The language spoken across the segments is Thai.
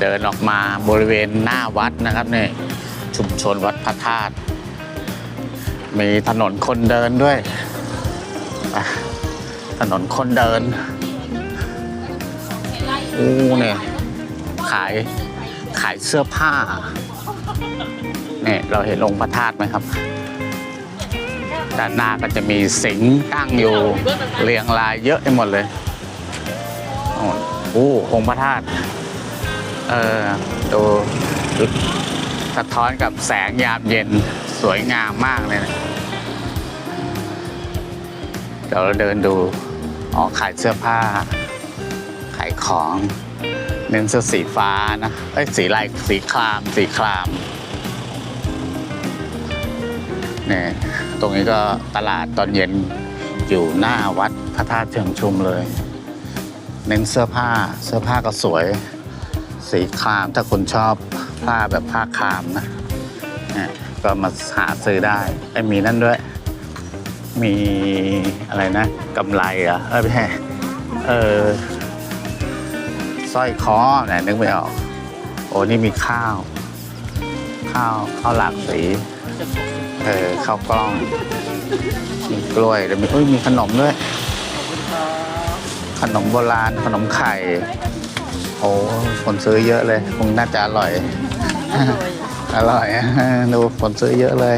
เดินออกมาบริเวณหน้าวัดนะครับเนี่ยชุมชนวัดพระธาตุมีถนนคนเดินด้วย ถนนคนเดินอู้เนี่ยขายขายเสื้อผ้าเนี่ยเราเห็นองค์พระธาตุไหมครับ ด้านหน้าก็จะมีสิงตั้งอยู่เรียงรายเยอะไปหมดเลยโอ้โหองค์พระธาตุ เออดูสะท้อนกับแสงยามเย็นสวยงามมากเลยนะเดี๋ยวเราเดินดูอ๋อขายเสื้อผ้า ขายของเน้นเสื้อสีฟ้านะเอ้ยสีลายสีคราม สีครามเนี่ยตรงนี้ก็ตลาดตอนเย็นอยู่หน้าวัดพระธาตุเชิงชุมเลย เน้นเสื้อผ้าเสื้อผ้าก็สวย สีคราม ถ้าคุณชอบผ้าแบบผ้าครามนะนี่ก็มาหาซื้อได้ไอ้มีนั่นด้วย มีอะไรนะกำไรเหรอะเออไม่ใช่เออสร้อยคอไหนนึกไม่ออก โอ้นี่มีข้าว ข้าวข้าวหลากสี เออข้าวกล้อง มีกล้วยแล้วมีเอ้ยมีขนมด้วย ขนมโบราณขนมไข่ โอ้คนซื้อเยอะเลยคงน่าจะอร่อย อร่อยดูคนซื้อเยอะเลย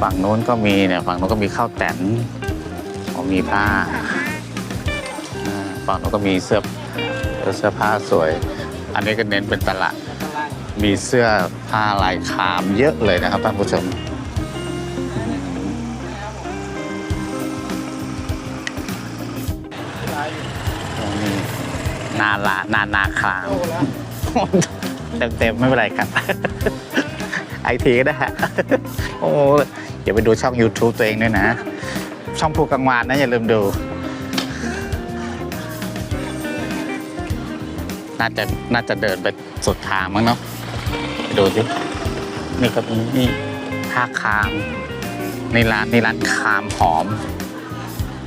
ฝั่งโน้นก็มีเนี่ยฝั่งโน้นก็มีข้าวแตนมีผ้าฝั่งโน้นก็มีเสื้อเสื้อผ้าสวย อันนี้ก็เน้นเป็นตลาดมีเสื้อผ้าลายคามเยอะเลยนะครับท่านผู้ชม นาลานานาคลามเต็มเต็มๆไม่เป็นไรครับไอทีก็ได้ฮะโอ้อย่าไปดูช่อง YouTube ตัวเองด้วยนะ ช่องภูกังวานนะอย่าลืมดู น่าจะน่าจะเดินไปสุดทางมั้งเนาะไปดูสินี่ก็มีนี่ผ้าคามในร้านในร้านคามหอม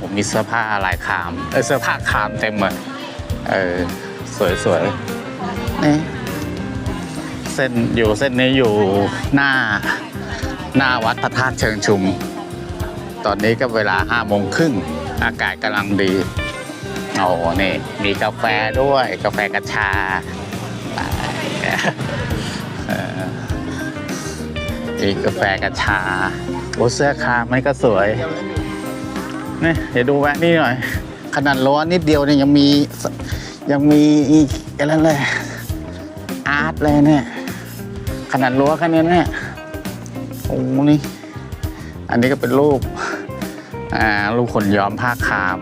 ผมมีเสื้อผ้าลายคามเออเสื้อผ้าคามเต็มเลย เออสวยสวยๆนี่เส้นอยู่เส้นนี้อยู่หน้าหน้าวัดพระธาตุเชิงชุม ตอนนี้ก็เวลาห้าโมงครึ่งอากาศกำลังดีโอ้นี่มีกาแฟด้วยกาแฟกระชาไปเออมีกาแฟกระชาโอ้เสื้อคามไม่ก็สวยนี่เดี๋ยวดูแวะนี่หน่อย ขนาดล้อนิดเดียวเนี่ยยังมี ยังมีอีกอะไรเลยอาร์ตเลยเนี่ย ขนาดรั้วแค่นี้เนี่ยโอ้นี่ อันนี้ก็เป็นรูป อ่า รูปคนย้อมผ้าคาม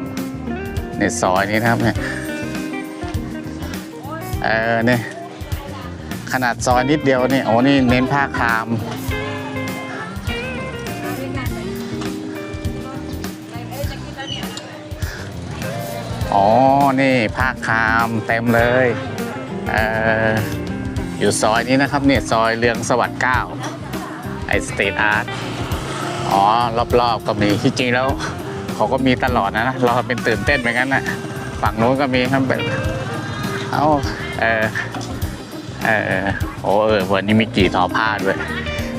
ในซอยนี้นะครับเนี่ย เออเนี่ย ขนาดซอยนิดเดียวเนี่ยโอ้นี่เน้นผ้าคาม อ๋อ นี่ผ้าคคามเต็มเลยเอออยู่ซอยนี้นะครับเนี่ยซอยเรืองสวัสดิ์เก้าไอสตรีทอาร์ตอ๋อ รอบๆก็มีที่จริงแล้วเขาก็มีตลอดนะนะเราเป็นตื่นเต้นไปงั้นกันะฝั่งนู้นก็มีครับแบบเอ้าเออเออโอ้เออวันนี้มีกี่ทอผ้าด้วย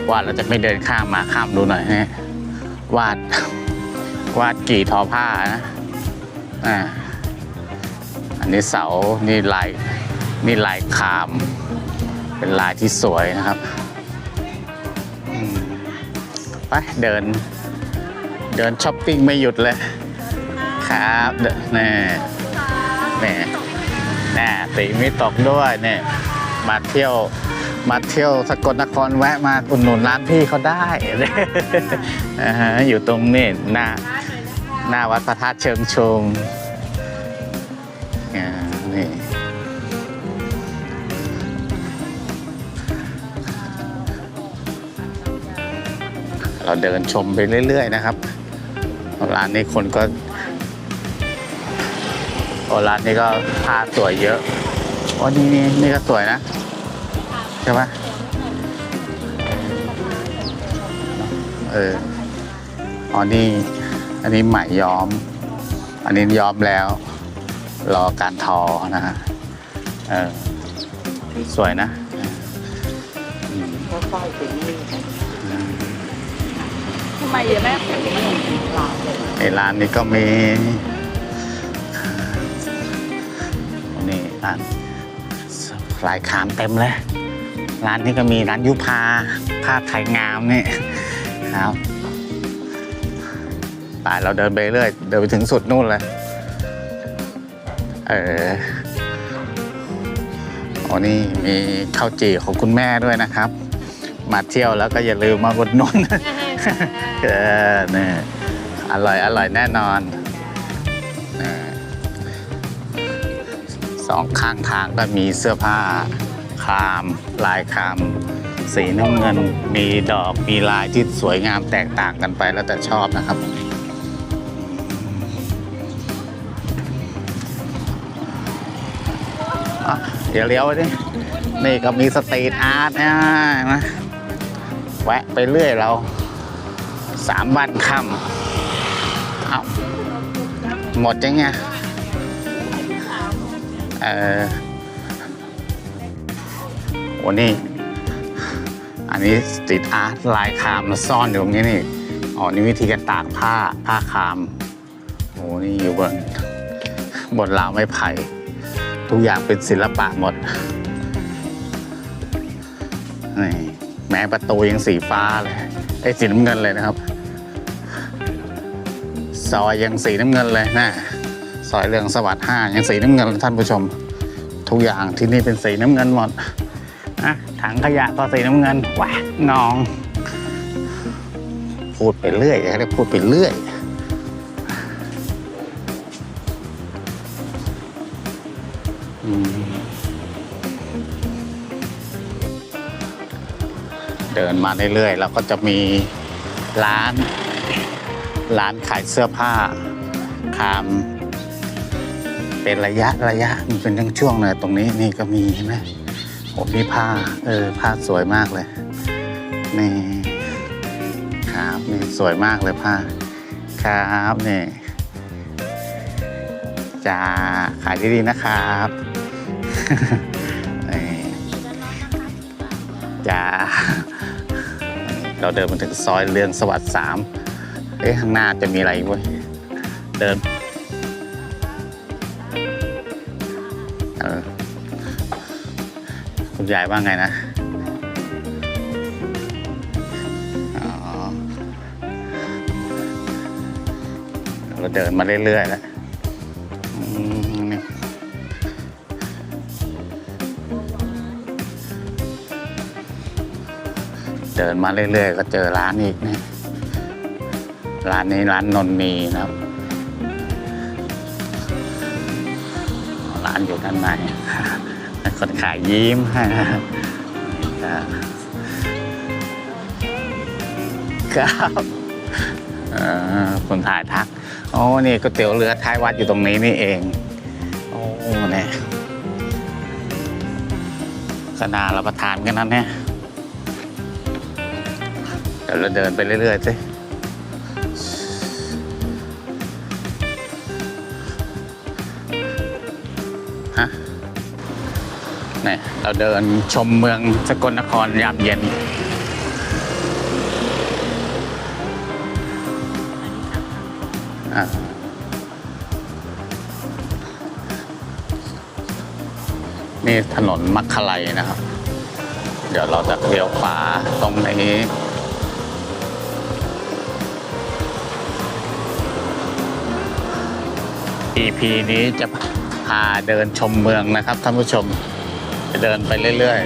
ว่าเราจะไม่เดินข้ามมาข้ามดูหน่อยฮะวาดวาดกี่ทอผ้านะอ่า นนี้เสา นี่ลาย นี่ลายคาม เป็นลายที่สวยนะครับไปเดิน เดินช้อปปิ้งไม่หยุดเลย ครับนแน่แน่แน่ตีไม่ตกด้วยเนี่ยมาเที่ยวมาเที่ยวสกลนครแวะมาอุดหนุนร้านพี่เขาได้ อยู่ตรงนี่หน้าหน้าวัดพระธาตุเชิงชุม เราเดินชมไปเรื่อย ๆ นะครับ ร้านนี้คนก็ร้านนี้ก็ผ้าสวยเยอะโอ้นี่นี่นี่ก็สวยนะใช่ไหมเอออ๋อนี่อันนี้ไหมย้อม อันนี้ย้อมแล้ว รอการทอนะฮะเออสวยนะอืำไมเยอะแม่ในร้านนี้ก็มีนี่ร้านลายขามเต็มเลย ร้านนี้ก็มีร้านยุพาผ้าไทยงามนี่ครับไปเราเดินไปเรื่อย เดินไปถึงสุดนู่นเลย เออโอ้นี่มีข้าวจี่ของคุณแม่ด้วยนะครับ มาเที่ยวแล้วก็อย่าลืมมาบดหนุน เออเนี่ยอร่อยอร่อยแน่นอนนี่สองข้างทางก็มีเสื้อผ้าคาม ลายคาม สีน้ำเงินมีดอกมีลายที่สวยงามแตกต่างกันไปแล้วแต่ชอบนะครับอะเดี๋ยวเลี้ยวดินี่ก็มีสตรีทอาร์ตนะนะแวะไปเรื่อยเรา สามวันค่ำเอาหมดยังไงเออโอ้นี่ อันนี้สตรีทอาร์ตลายคามมาซ่อนอยู่ตรงนี้นี่อ๋อนี่วิธีการตากผ้าผ้าคามโอ้นี่อยู่บนบนราวไม้ไผ่ทุกอย่างเป็นศิลปะหมดนี่แม้ประตูยังสีฟ้าเลยไอ้สีน้ำเงินเลยนะครับ ซอยยังสีน้ำเงินเลยนะซอยเรืองสวัสดิ์ห้ายังสีน้ำเงินท่านผู้ชม ทุกอย่างที่นี่เป็นสีน้ำเงินหมดอะถังขยะก็สีน้ำเงินแหวกนอง พูดไปเรื่อยอยาได้พูดไปเรื่อยเดินมาเรื่อยๆแล้วก็จะมีร้าน ร้านขายเสื้อผ้าคาม เป็นระยะระยะมันเป็นทั้งช่วงเลยตรงนี้นี่ก็มีเห็นไหมโอ้มีผ้า เออ ผ้าสวยมากเลย นี่ครับนี่สวยมากเลยผ้า ครับนี่จ้าขายดีๆนะครับนี่จ้าเราเดินมาถึงซอยเรืองสวัสดิ์สาม เอ๊ะข้างหน้าจะมีอะไรอีกเว้ย เดิน เออ คุณยายว่าไงนะอ๋อเราเดินมาเรื่อยๆแล้วอืมนี่เดินมาเรื่อยๆ ก็เจอร้านอีกนี่ ร้านนี้ร้านนนนีนะครับ ร้านอยู่ด้านในคนขายยิ้มให้นะครับคนถ่ายทัก โอ้นี่ก๋วยเตี๋ยวเรือท้ายวัดอยู่ตรงนี้นี่เอง โอ้เนี่ยก็น่ารับประทานกันนั้นเนี่ยเดี๋ยวเราเดินไปเรื่อยๆสิ เราเดินชมเมืองสกลนครยามเย็น นี่ถนนมัคคไลนะครับ เดี๋ยวเราจะเลี้ยวขวาตรงนี้ EP นี้จะพาเดินชมเมืองนะครับท่านผู้ชม เดินไปเรื่อย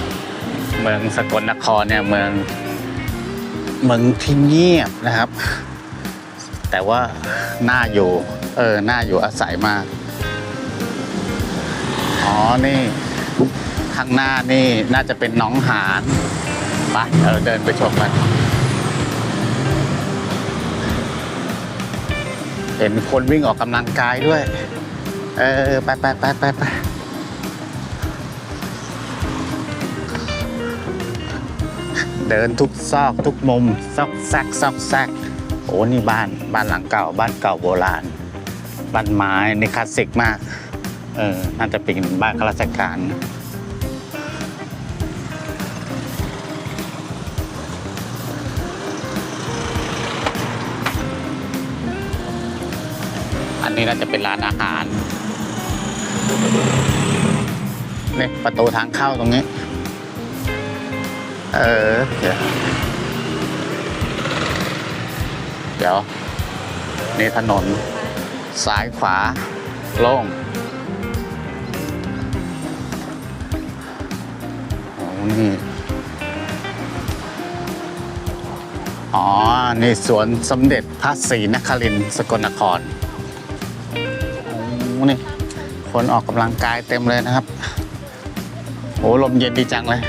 ๆ เมืองสกลนครเนี่ยเมืองเมืองที่เงียบนะครับ แต่ว่าน่าอยู่ เออน่าอยู่อาศัยมาก อ๋อ นี่ข้างหน้านี่น่าจะเป็นน้องหานไปเออเดินไปชมกันเห็นคนวิ่งออกกำลังกายด้วย เออ ไปไปไปไปไป เดินทุกซอกทุกมุมซอกแซกซอกแซกโอ้นี่บ้านบ้านหลังเก่า บ้านเก่าโบราณบ้านไม้นี่คลาสสิกมากเออน่าจะเป็นบ้านข้าราชการ อันนี้น่าจะเป็นร้านอาหารนี่ประตูทางเข้าตรงนี้ เออ เดี๋ยวเดี๋ยวนี่ถนน ซ้ายขวา โล่งโอ้นี่ อ๋อ นี่สวนสมเด็จพระศรีนครินทร์สกลนครโอ้นี่คนออกกำลังกายเต็มเลยนะครับ โอ้ลมเย็นดีจังเลย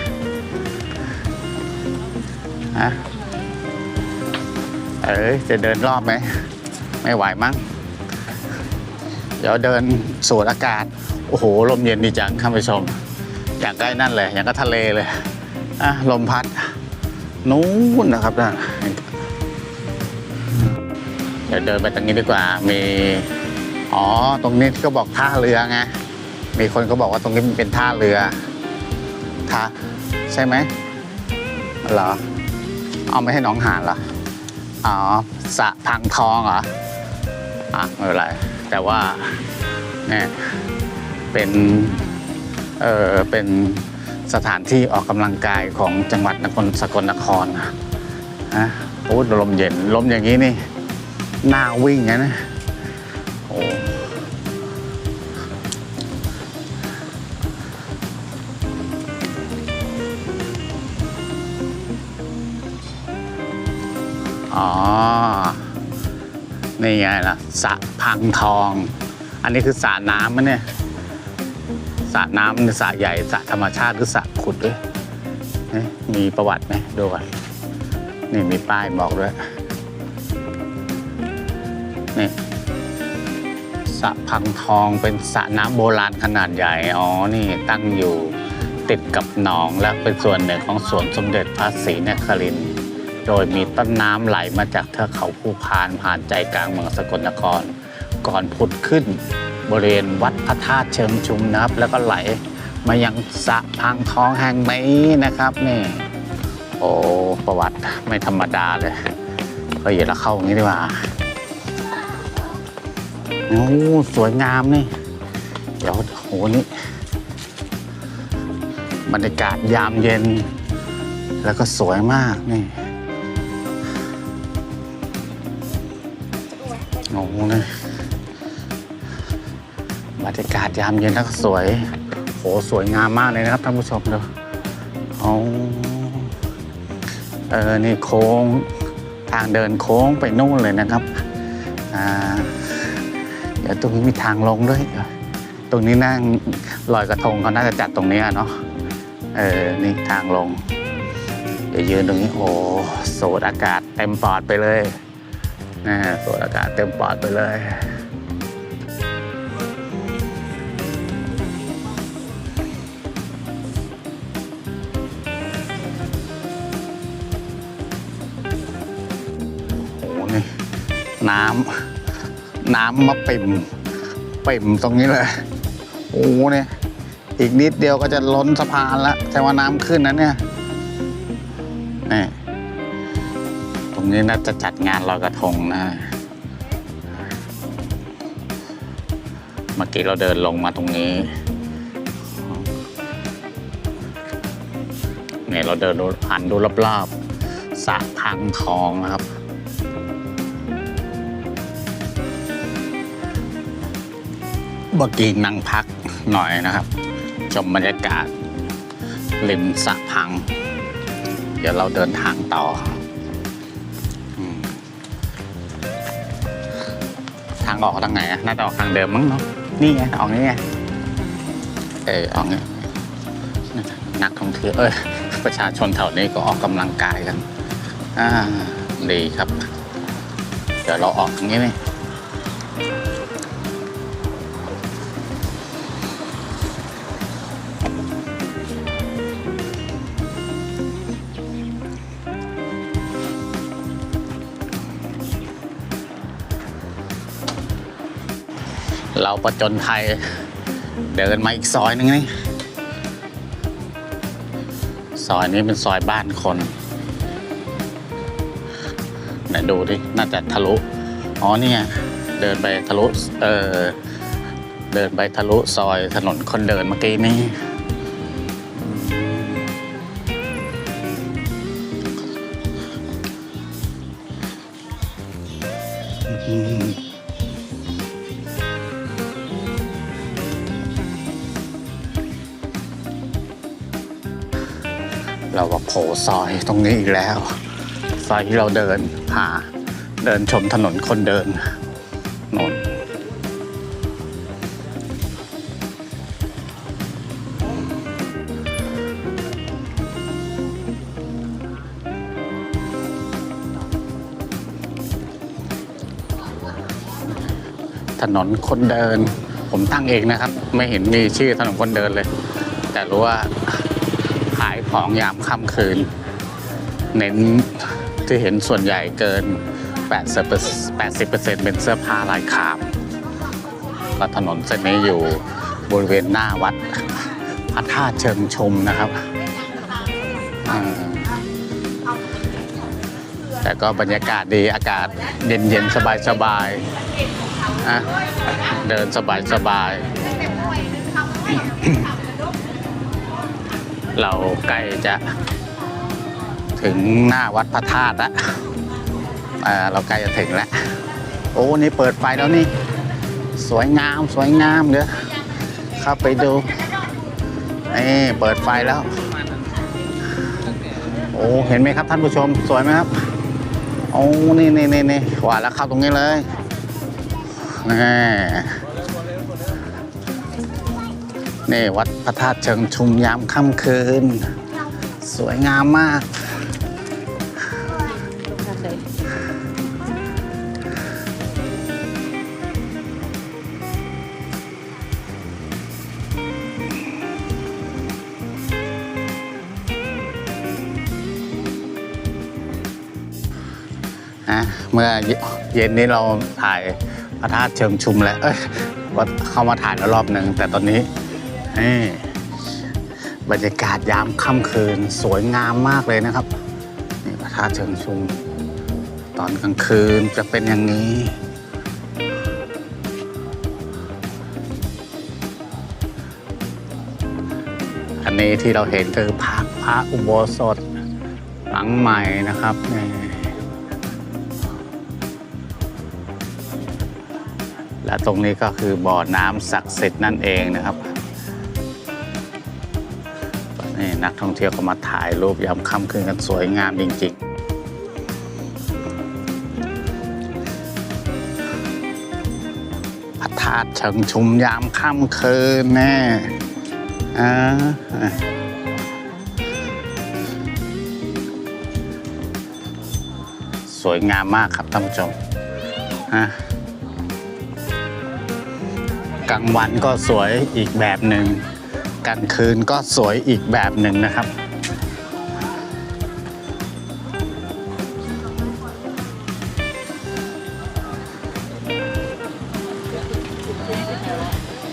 ฮะ เอ้ยจะเดินรอบไหม ไม่ไหวมั้ง เดี๋ยวเดินสูดอากาศ โอ้โห ลมเย็นดีจังท่านผู้ชม อยากใกล้นั่นเลย อยากก็ทะเลเลย อะ ลมพัด นู้นนะครับนะเดี๋ยวเดินไปตรงนี้ดีกว่า มี อ๋อ ตรงนี้ก็บอกท่าเรือไง มีคนก็บอกว่าตรงนี้มันเป็นท่าเรือท่าใช่ไหมเหรอ เอาไม่ให้น้องหานเหรอ อ๋อสะพังทองเหรอ อะไม่เป็นไร แต่ว่าเนี่ยเป็น เออเป็นสถานที่ออกกำลังกายของจังหวัดนครสกลนครนะฮะโอ้ลมเย็น ลมอย่างนี้นี่ หน้าวิ่งนะ นี่ไงล่ะสระพังทอง อันนี้คือสระน้ำมะเนี่ยสระน้ำนสระใหญ่สระธรรมชาติหรือสระขุดด้วยเอ๊ะมีประวัติไหมดูก่อนนี่มีป้ายบอกด้วยนี่สระพังทองเป็นสระน้ำโบราณขนาดใหญ่ อ๋อ นี่ตั้งอยู่ติดกับหนองและเป็นส่วนหนึ่งของสวนสมเด็จพระศรีนครินทร์ โดยมีต้นน้ำไหลมาจากเทือกเขาภูพานผ่านใจกลางเมืองสกลนคร ก่อนผุดขึ้น บริเวณวัดพระธาตุเชิงชุมนะครับ แล้วก็ไหลมายังสะพังท้องแห่งนี้นะครับนี่โอ้ประวัติไม่ธรรมดาเลยก็อย่าเราเข้าอย่างนี้ดีกว่าโอ้สวยงามนี่ เดี๋ยวโหนี่บรรยากาศยามเย็น แล้วก็สวยมากนี่ โอ้นี่บรรยากาศยามเย็นแล้วก็สวยโหสวยงามมากเลยนะครับท่านผู้ชมดูเอาเออนี่โค้งทางเดินโค้งไปนู่นเลยนะครับอ่าเดี๋ยวตรงนี้มีทางลงด้วยตรงนี้นั่งลอยกระทงเขาน่าจะจัดตรงนี้อะเนาะเออนี่ทางลงเดี๋ยวยืนตรงนี้โอ้สูดอากาศเต็มปอดไปเลย นะสูดอากาศเต็มปอดไปเลย โอ้โหนี่น้ำน้ำมาปิ่มปิ่มตรงนี้เลย โอ้โหเนี่ยอีกนิดเดียวก็จะล้นสะพานแล้วแต่ว่าน้ำขึ้นนะเนี่ย นี้น่าจะจัดงานลอยกระทงนะ เมื่อกี้เราเดินลงมาตรงนี้ เนี่ยเราเดินดูหันดูรอบๆสระพังทองนะครับเมื่อกี้นั่งพักหน่อยนะครับ ชมบรรยากาศริมสระพัง เดี๋ยวเราเดินทางต่อางออกทางไหนอะน่าจะออกทางเดิมมั้งเนาะนี่ไงออกนี่ไงเออออกนี่นักท่องเที่ยวเอ้ยประชาชนแถวนี้ก็ออกกำลังกายกันอ่าดีครับ เดี๋ยวเราออกทางนี้นี่ เราประจนภัยเดินมาอีกซอยหนึงนี่ซอยนี้เป็นซอยบ้านคนไหนดูดิน่าจะทะลุอ๋อเนี่ยเดินไปทะลุเออเดินไปทะลุซอยถนนคนเดินเมื่อกี้นี่ โผล่ซอยตรงนี้อีกแล้ว ซอยที่เราเดินหาเดินชมถนนคนเดินนนถนนคนเดิน ผมตั้งเองนะครับ ไม่เห็นมีชื่อถนนคนเดินเลย แต่รู้ว่า ของยามค่ำคืน เน้นที่เห็นส่วนใหญ่เกิน 80%เป็นเสื้อผ้าลายขามก็ถนนเส้นนี้อยู่บริเวณหน้าวัดพระธาตุเชิงชมนะครับแต่ก็บรรยากาศดีอากาศเย็นๆ สบายๆอะเดินสบายๆ เราใกล้จะถึงหน้าวัดพระธาตุแล้วเราใกล้จะถึงแล้ว โอ้ นี่เปิดไฟแล้วนี่ สวยงาม สวยงามเดี๋ยวเข้าไปดูนี่เปิดไฟแล้ว โอ้ เห็นไหมครับท่านผู้ชม สวยไหมครับ โอ้ นี่นี่นี่นี่ว่าแล้วเข้าตรงนี้เลยนี่ นี่วัดพระธาตุเชิงชุมยามค่ำคืน สวยงามมากนะเมื่อเย็นนี้เราถ่ายพระธาตุเชิงชุมแล้ว เอ้ยว่าเข้ามาถ่ายแล้วรอบหนึ่งแต่ตอนนี้ นี่บรรยากาศยามค่ำคืนสวยงามมากเลยนะครับ นี่พระธาตุเชิงชุม ตอนกลางคืนจะเป็นอย่างนี้อันนี้ที่เราเห็นคือพระพระอุโบสถหลังใหม่นะครับนี่และตรงนี้ก็คือบ่อน้ำศักดิ์สิทธิ์นั่นเองนะครับ นักท่องเที่ยวก็มาถ่ายรูปยามค่ำคืนกันสวยงามจริง ๆพระธาตุเชิงชุมยามค่ำคืนแน่สวยงามมากครับท่านผู้ชมกลางวันก็สวยอีกแบบหนึ่ง กลางคืนก็สวยอีกแบบหนึ่งนะครับ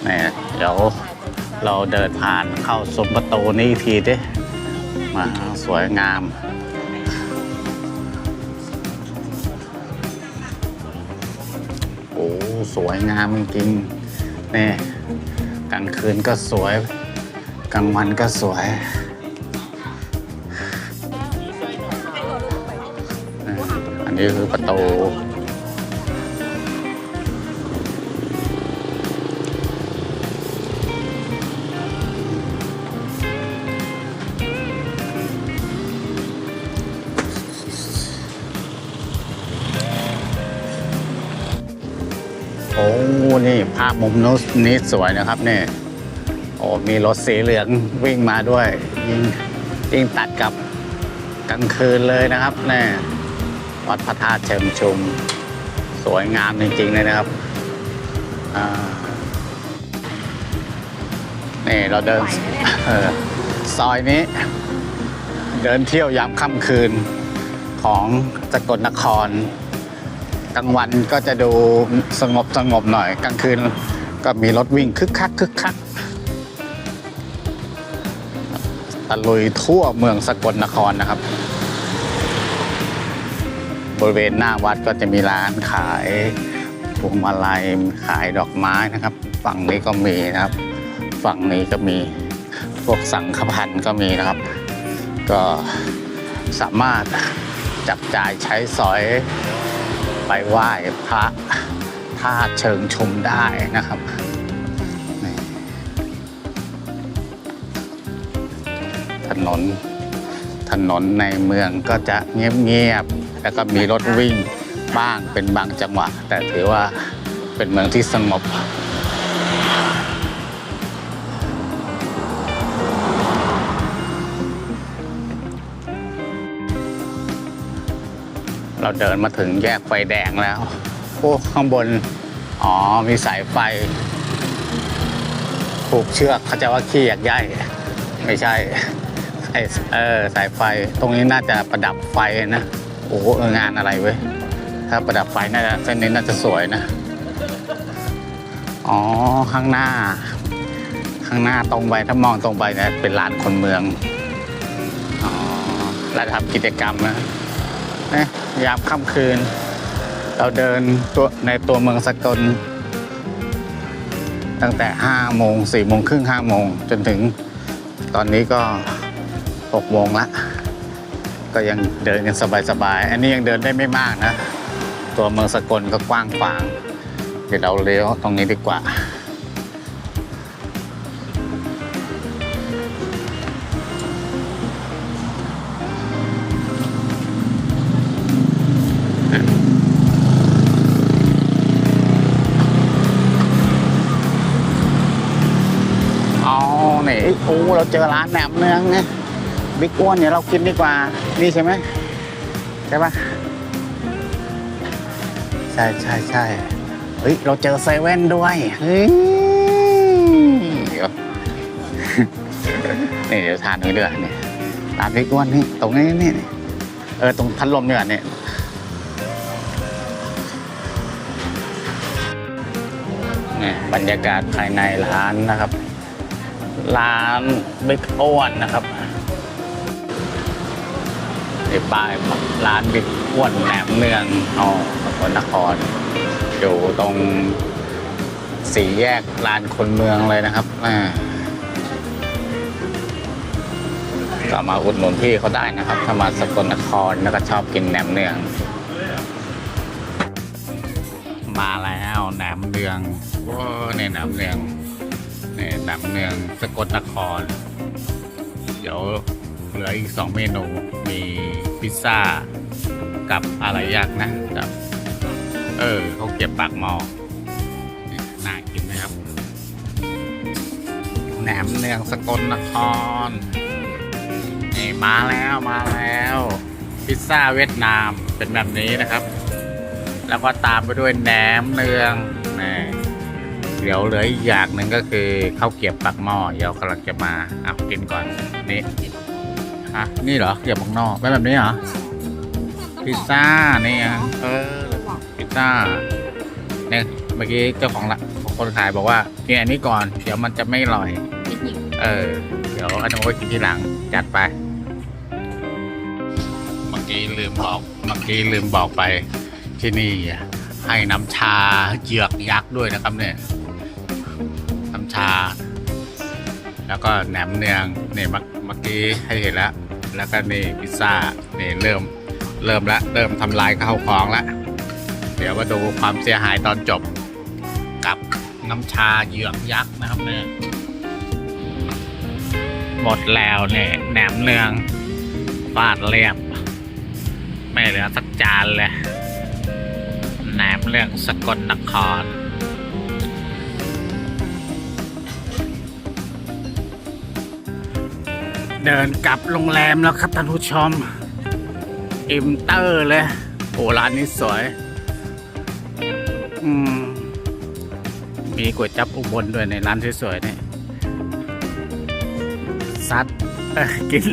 นี่เดี๋ยวเราเดินผ่านเข้าสมประตูนี้ทีดิมาสวยงามโอ้สวยงามจริงนี่กลางคืนก็สวย ลางวันก็สวย อันนี้คือประตู โอ้ นี่ภาพมุมนู้นนี้สวยนะครับเนี่ย อ้มีรถสีเหลืองวิ่งมาด้วยยิงยิงตัดกับกลางคืนเลยนะครับเนี่ยวัดพระธาตุเชิงชุม สวยงามจริงๆเลยนะครับอ่านี่เราเดินเออซอยนี้ เดินเที่ยวยามค่ำคืนของสกลนครกลางวันก็จะดูสงบสงบหน่อยกลางคืนก็มีรถวิ่งคึกคักคึกคัก ตะลุยทั่วเมืองสกลนครนะครับ บริเวณหน้าวัดก็จะมีร้านขายพวงมาลัยขายดอกไม้นะครับ ฝั่งนี้ก็มีนะครับ ฝั่งนี้ก็มีพวกสังฆพันธ์ก็มีนะครับ ก็สามารถจับจ่ายใช้สอยไปไหว้พระธาตุเชิงชุมได้นะครับ นน ถนนในเมืองก็จะเงียบๆ แล้วก็มีรถวิ่งบ้างเป็นบางจังหวะ แต่ถือว่าเป็นเมืองที่สงบ เราเดินมาถึงแยกไฟแดงแล้ว โอ้ข้างบน อ๋อ มีสายไฟผูกเชือกเขาจะว่าขี้อยากย่ายไม่ใช่ ไอเออสายไฟตรงนี้น่าจะประดับไฟนะโอ้โหเอองานอะไรเว้ยถ้าประดับไฟน่าจะเส้นนี้น่าจะสวยนะอ๋อข้างหน้า ข้างหน้าตรงไปถ้ามองตรงไปเนี่ยเป็นลานคนเมืองอ๋อแล้วทำกิจกรรมนะเอ๊ะยามค่ำคืน เราเดินตัวในตัวเมืองสกลตั้งแต่5โมง4โมงครึ่ง5โมงจนถึงตอนนี้ก็ 6โมงละก็ยังเดินกันสบายๆ อันนี้ยังเดินได้ไม่มากนะ ตัวเมืองสกลก็กว้างขวาง เดี๋ยวเราเลี้ยวตรงนี้ดีกว่าอ๋อนี่โอ้เราเจอร้านแหนมเนืองไง บิ๊กอ้วนเนี่ยเรากินดีกว่า นี่ใช่ไหมใช่ปะใช่ใช่ใช่เฮ้ย เราเจอเซเว่นด้วย เฮ้ยเดี๋ยวนี่เดี๋ยวทานนี้ด้วยนี่ร้านบิ๊กอ้วนนี่ ตรงนี้นี่เออ ตรงพัดลมเนี่ยนี่นี่บรรยากาศภายในร้านนะครับ ร้านบิ๊กอ้วนนะครับ นี่ป้ายร้านบิ๊กอ้วนแหนมเนืองอ๋อสกลนคร อยู่ตรงสี่แยกลานคนเมืองเลยนะครับก็มาอุดหนุนพี่เขาได้นะครับ ถ้ามาสกลนครแล้วก็ชอบกินแหนมเนือง มาแล้วแหนมเนืองว้าวนี่แหนมเนืองนี่หนังเมืองสกลนคร เดี๋ยวเหลืออีกสองเมนูมี พิซซ่า กับอะไรยากนะกับเออเขาเก็บปากหม้อน่ากินไหมครับแหนมเนืองสกลนครนี่มาแล้วมาแล้ว พิซซ่าเวียดนามเป็นแบบนี้นะครับ แล้วก็ตามไปด้วยแหนมเนืองนี่เดี๋ยวเหลืออีกอย่างหนึ่งก็คือข้าวเกรียบปากหม้อเดี๋ยวกำลังจะมาเอากินก่อนนี่ ฮะนี่เหรอเกรียบปากหม้อเป็นแบบนี้เหรอพิซซ่านี่อะเออพิซซ่าเนี่ยเมื่อกี้เจ้าของละคนขายบอกว่ากินอันนี้ก่อน เดี๋ยวมันจะไม่อร่อย เออ เดี๋ยวอันนี้นไว้กินทีหลังจัดไป เมื่อกี้ลืมบอกเมื่อกี้ลืมบอกไปที่นี่อะให้น้ำชาเหยือกยักษ์ด้วยนะครับเนี่ยน้ำชา แล้วก็แหนมเนืองนี่เมื่อเมื่อกี้ให้เห็นแล้ว แล้วก็นี่พิซซ่านี่เริ่มเริ่มล้วเริ่มทำลายข้าวของล้วเดี๋ยวมาดูความเสียหายตอนจบกับน้ำชาเหยือกยักษ์นะครับเนี่ยหมดแล้วเนี่ยแหนมเนืองฟาดเรียบ ไม่เหลือสักจานเลยแหนมเนืองสกลนคร เดินกลับโรงแรมแล้วครับท่านผู้ชมอิมเตอร์เลยโอ้ร้านนี้สวย อืม มีก๋วยจับอุบลด้วยในร้านสวยๆนี่ซัดกิน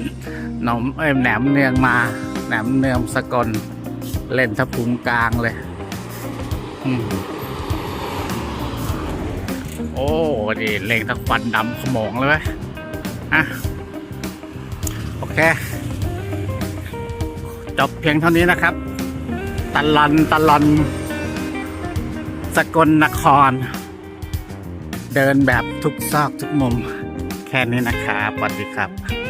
นมเอ้ยแหนมเนืองมาแหนมเนืองสกลเล่นทับพุงกลางเลย อืมโอ้ดีเล่งทั้งควันดำขโมงเลยเว้ยอะ เค จบเพียงเท่านี้นะครับ ตะลอนตะลอน สกลนคร เดินแบบทุกซอกทุกมุม แค่นี้นะครับสวัสดีครับ